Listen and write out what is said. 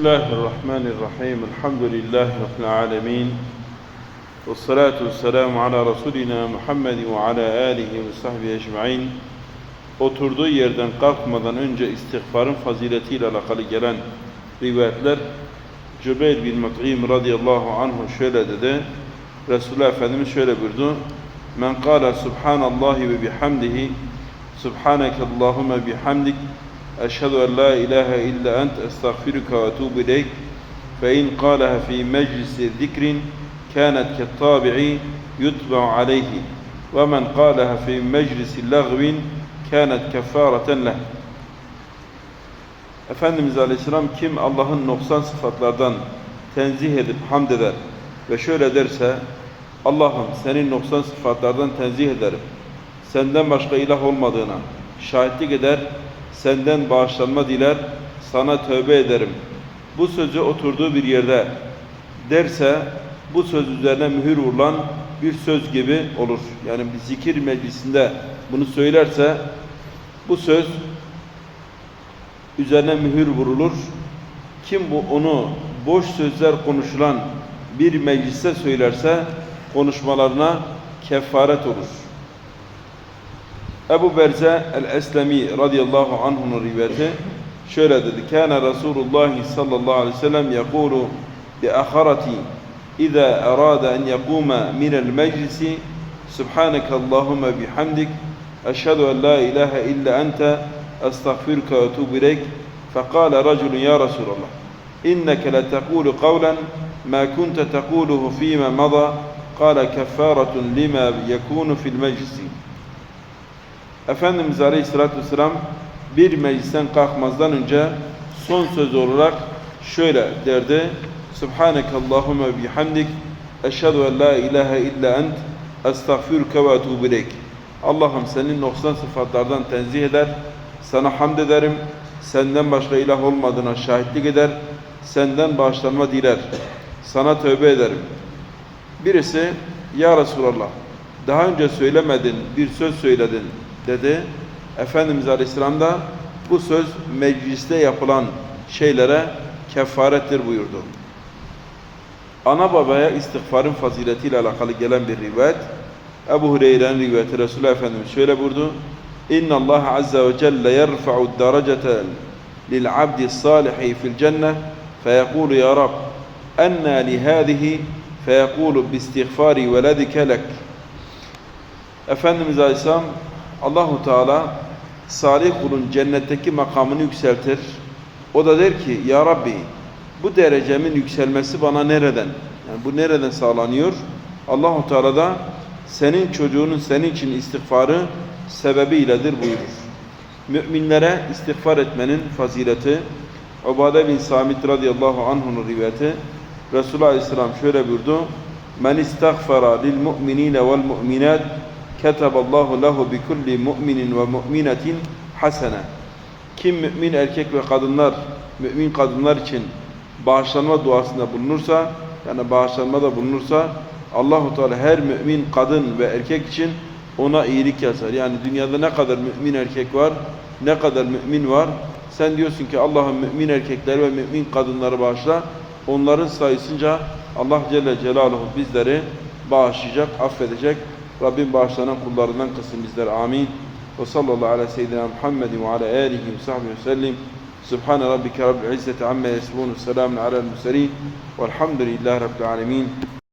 Bismillahirrahmanirrahim. Elhamdülillahi Rabbil alemin. Ve salatu ve selamu ala Resulina Muhammedin ve ala alihi ve sahbihi ecma'in. Oturduğu yerden kalkmadan önce istiğfarın faziletiyle alakalı gelen rivayetler Cübeyr bin Mut'im radıyallahu anhu şöyle dedi. Resulullah Efendimiz şöyle buyurdu. Men kâle subhanallahi ve bihamdihi subhaneke Allahümme bihamdik أشهد أن لا إله إلا أنت أستغفرك وأتوب إليك فإن قالها في مجلس ذكر كانت كالطابع يتبع عليه ومن قالها في مجلس لغو كانت كفارة له Efendimiz Aleyhisselam kim Allah'ın noksan sıfatlardan tenzih edip hamd eder ve şöyle derse Allah'ım senin noksan sıfatlardan tenzih ederim. Senden başka ilah olmadığına şahitlik eder senden bağışlanma diler, sana tövbe ederim. Bu sözü oturduğu bir yerde derse, bu söz üzerine mühür vurulan bir söz gibi olur. Yani bir zikir meclisinde bunu söylerse, bu söz üzerine mühür vurulur. Kim bu onu boş sözler konuşulan bir mecliste söylerse, konuşmalarına kefaret olur. Ebu Berze el-Eslemi radıyallahu anh'un rivayeti şöyle dedi. Kana Resulullah sallallahu aleyhi ve sellem yakulu li aharati إذا أراد أن يقوم من المجلس سبحانك اللهم بحمدك أشهد أن لا إله إلا أنت أستغفرك وأتوب إليك فقال رجل يا رسول الله إنك لتقول قولا ما كنت تقوله فيما مضى قال كفارة لما يكون في المجلس Efendimiz Aleyhisselatü Vesselam bir meclisten kalkmazdan önce son söz olarak şöyle derdi. Subhaneke Allahümme bihamdik. Eşhedü en la ilahe illa ent. Estağfirüke ve etubu. Allah'ım senin noksan sıfatlardan tenzih eder, sana hamd ederim, senden başka ilah olmadığına şahitlik eder, senden bağışlanma diler, sana tövbe ederim. Birisi, Ya Resulallah, daha önce söylemedin, bir söz söyledin, dedi. Efendimiz Aleyhisselam da bu söz mecliste yapılan şeylere kefarettir buyurdu. Ana babaya istiğfarın faziletiyle alakalı gelen bir rivayet. Ebu Hureyre'nin rivayeti Resulullah Efendimiz şöyle buyurdu. İnna Allah azze ve celle yerfa'u dereceten lil abdi salihi fil cennet feyekulu ya Rab enna li hâzihi feyekulu bi istiğfari veledike lek. Efendimiz Aleyhisselam Allahu Teala salih kulun cennetteki makamını yükseltir. O da der ki ya Rabbi bu derecemin yükselmesi bana nereden? Yani bu nereden sağlanıyor? Allahu Teala da senin çocuğunun senin için istiğfarı sebebiyledir buyurur. Müminlere istiğfar etmenin fazileti Ubade bin Samit radıyallahu anh'un rivayeti Resulullah Aleyhisselam şöyle buyurdu. Men istiğfara lil mu'minine vel mu'minat Keteballahu lehu bi kulli mu'minin ve mu'minetin hasene. Kim mümin erkek ve kadınlar, mümin kadınlar için bağışlanma duasında bulunursa, yani bağışlanmada bulunursa, Allahu Teala her mümin kadın ve erkek için ona iyilik yazar. Yani dünyada ne kadar mümin erkek var, ne kadar mümin var. Sen diyorsun ki Allah'ın mümin erkekleri ve mümin kadınları bağışla. Onların sayısınca Allah Celle Celaluhu bizleri bağışlayacak, affedecek. Rabbim bağışlanan kullarından kılsın bizler. Amin. Ve sallallahu ala seyyidina Muhammedin ve ala alihi ve sahbihi ve sellim. Subhane rabbike rabbil izzeti amme yasifun. Selamun alel murselin. Velhamdülillahi rabbil alemin.